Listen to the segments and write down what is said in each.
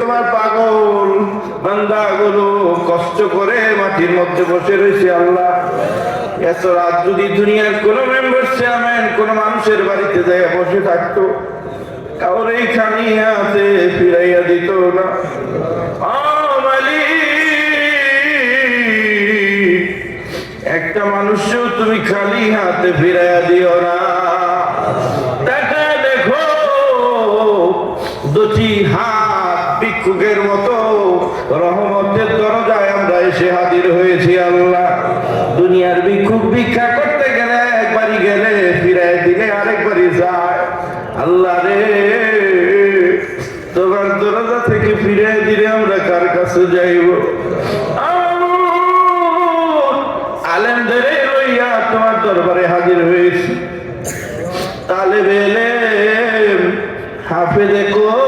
তোমার পাগল। বান্দাগুলো কষ্ট করে মাটির মধ্যে বসে রয়েছে আল্লাহ। এত রাত যদি দুনিয়ার কোন মেম্বার চেয়ারম্যান কোন মানুষের বাড়িতে যায় বসে থাকতো। কাউরে খানিয়াতে ফিরাইয়া দিত না। একটা মানুষও তুমি খালি হাতে ফিরাইয়া দিও না। দুটি হাত ভিক্ষুকের মতো রহমতের দরজায় আমরা এসে হাজির হয়েছি, আল্লাহ। দুনিয়ার ভিক্ষুক ভিক্ষা করতে গেলে একবারই গেলে ফিরাই দিলে আরেকবারই যায়। আল্লাহ রে, তোমার দরজা থেকে ফিরে দিলে আমরা কার কাছে যাইব? হাজির হয়েছি। তালেব বেলে হাফেজে কোরআনদের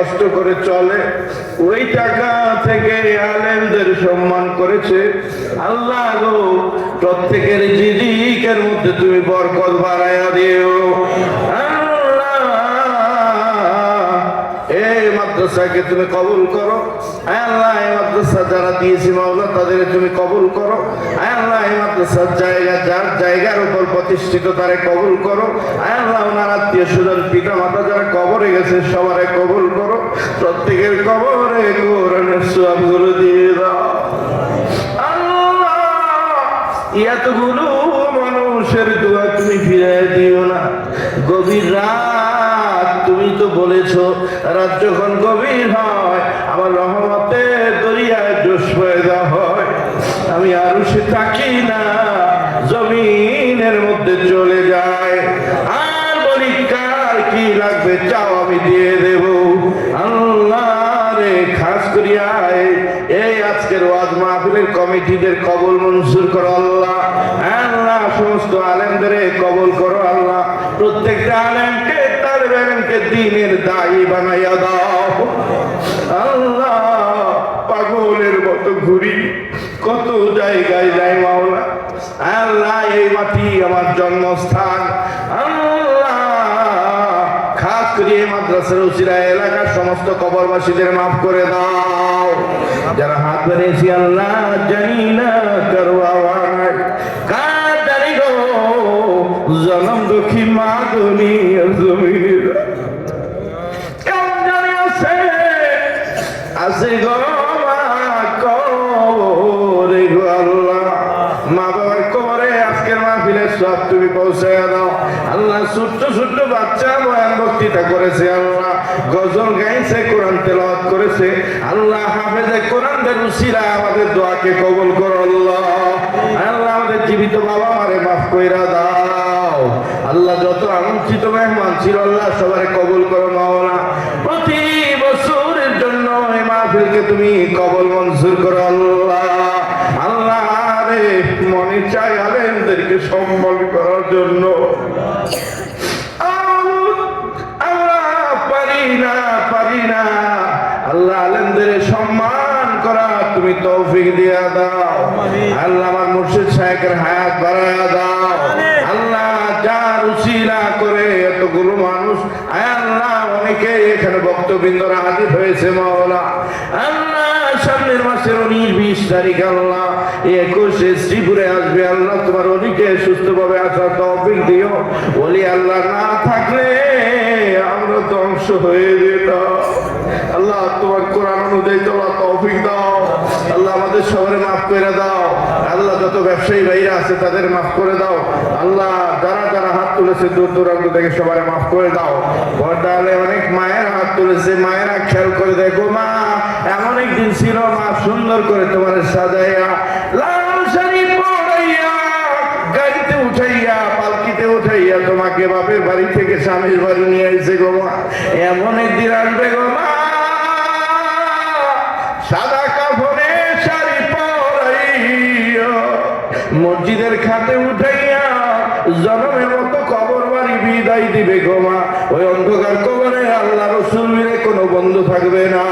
কষ্ট করে চলে। ওই টাকা থেকে আলেমদের সম্মান করেছে। আল্লাহ গো, প্রত্যেকের জিদিকের মধ্যে তুমি বরকত বাড়াইয়া দিও। এই মাদ্রাসাকে তুমি কবুল করো। আল্লাহ এই মাদ্রাসা যারা দিয়েছি মাওলা তাদের তুমি কবুল করো। আল্লাহ এই মাদ্রাসার জায়গা, যার জায়গার উপর প্রতিষ্ঠিত, তারে কবুল করো। আল্লাহ, ওনার আত্মীয় স্বজন পিতা মাতা যারা কবরে গেছে, সবারে কবুল প্রত্যেকের কবরে কোরআনের সবগুলো দিয়ে দাও এতগুলো মানুষের দোয়া তুমি ফিরাই দিও না। গভীর রাত, তুমি তো বলেছ, রাত যখন গভীর হয়, আমার রহমতের দরিয়ায় জোশ পয়দা হয়। আমি আরও সে থাকি না, জমিনের মধ্যে চলে যায়। আর বলি, কার কি লাগবে? চাও কমিটিদের কবল মঞ্জুর করো আল্লাহ। আল্লাহ, সমস্ত আলেমদের কবল করো আল্লাহ। প্রত্যেকটা আলেমকে তার আলেমকে দিনের দায়ী বানাইয়া দাও। আল্লাহ, পাগলের মতো ঘুরি। কত জায়গায় যাই মাওলা। আল্লাহ, এই মাটি আমার জন্মস্থান। মাদ্রাসার উচিরা এলাকার সমস্ত কবরবাসীদের মাফ করে দাও। যারা হাত বেড়েছি আল্লাহ জানি না জনম দুঃখী মা দুনিয়া জমির। কেমন জানি আছে আছে গো মা বাবার কবরে আজকের মাহফিলে সব তুমি পৌঁছে দাও। আল্লাহ ছোট্ট ছোট্ট বাচ্চা বয়ান বক্তৃতা করেছে, আল্লাহ গজল গাইছে, কোরআন তেলাওয়াত করেছে। আল্লাহ হাফেজে কোরআনদের উসিলা আমাদের দোয়াকে কবুল করো, আল্লাহ। আল্লাহ আমাদের জীবিত বাবা মারে মাফ কইরা দাও। আল্লাহ যত আমন্ত্রিত মেহমান ছিল, আল্লাহ সবারে কবুল করো মাওলা প্রতি বছরের জন্য এই মাহফিলকে তুমি কবল মঞ্জুর করো, আল্লাহ। আল্লাহ রে, মনে চাই আলেমদেরকে সম্মান করার জন্য। আল্লাহ অনেকে এখানে বক্তবৃন্দরা হাজির হয়েছে মাওলা আল্লাহ সামনের মাসের উনিশ বিশ তারিখ আল্লাহ একুশে শ্রীপুরে আসবে আল্লাহ তোমার অলিকে সুস্থভাবে আসার তৌফিক দিও বলি, আল্লাহ না থাকলে আমরা ধ্বংস হয়ে যেতাম। আল্লাহ, তোমার কোরআন অনুযায়ী তোমার তৌফিক দাও। আল্লাহ আমাদের সবারে মাফ করে দাও। আল্লাহ যত ব্যবসায়ী ভাইরা আছে তাদের মাফ করে দাও। আল্লাহ যারা যারা হাত তুলেছে দূর দূরান্ত থেকে সবাই মাফ করে দাও। পর্দালে অনেক মায়ের হাত তুলেছে। মায়েরা খেয়াল করে দেখো, মা, এমন একদিন ছিল, মা সুন্দর করে তোমার সাজাইয়া লাল শাড়ি পরাইয়া গাড়িতে উঠাইয়া পালকিতে উঠাইয়া তোমাকে বাপের বাড়ি থেকে স্বামীর বাড়ি নিয়ে এসে গো মা। এমন একদিন আনবে গো মা। সাদা কাপড়ে শাড়ি পরাইয়া মসজিদের খাতে উঠাইয়া জনমের মতো কবর বাড়ি বিদায় দিবে গো মা। ওই অন্ধকার কবরে আল্লাহ রসুল কোনো বন্ধু থাকবে না।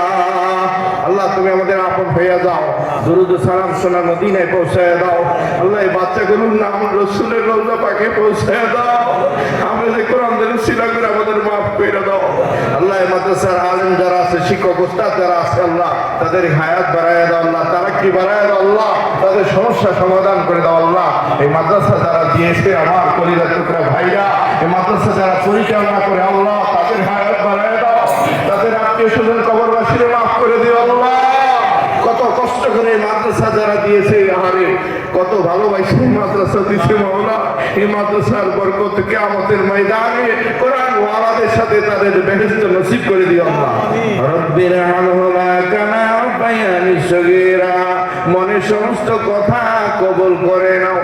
আল্লাহ, তুমি আমাদের আপন হইয়া দাও দুরুদ সালাম সোনা মদিনায় দাও। আল্লাহ বাচ্চাগুলোর নাম রসুলের রোজা দাও। আমাদের মাফ করে দাও। আল্লাহ মাদ্রাসার আলেম যারা আছে, শিক্ষক উস্তাদ যারা আছে, আল্লাহ তাদের হায়াত বাড়ায় দাও, আল্লাহ তারা কি বাড়ায় দাও, আল্লাহ তাদের সমস্যা সমাধান করে দাও, আল্লাহ এই মাদ্রাসা যারা দিয়েছে, আমার কলিদার টুকরা ভাইরা, এই মাদ্রাসা যারা পরিচালনা করে, আল্লাহ তাদের হায়াত বাড়ায় দাও, তাদের আত্মীয় স্বজন কবরবাসীরে মাফ করে দিও, আল্লাহ। কত কষ্ট করে মাদ্রাসা যারা দিয়েছে কত ভালোবাসে মাদ্রাসা দিছে মাওলা। এই মাদ্রাসার বরকত থেকে আমাদের ময়দানে কোরআন ওয়ালাদের সাথে তাদের বেহেস্ত নসিব করে দিও আল্লাহ। রব্বির আনহুমা কানা রাব্বায়ানি সগীরা। মনের সমস্ত কথা কবুল করে নাও।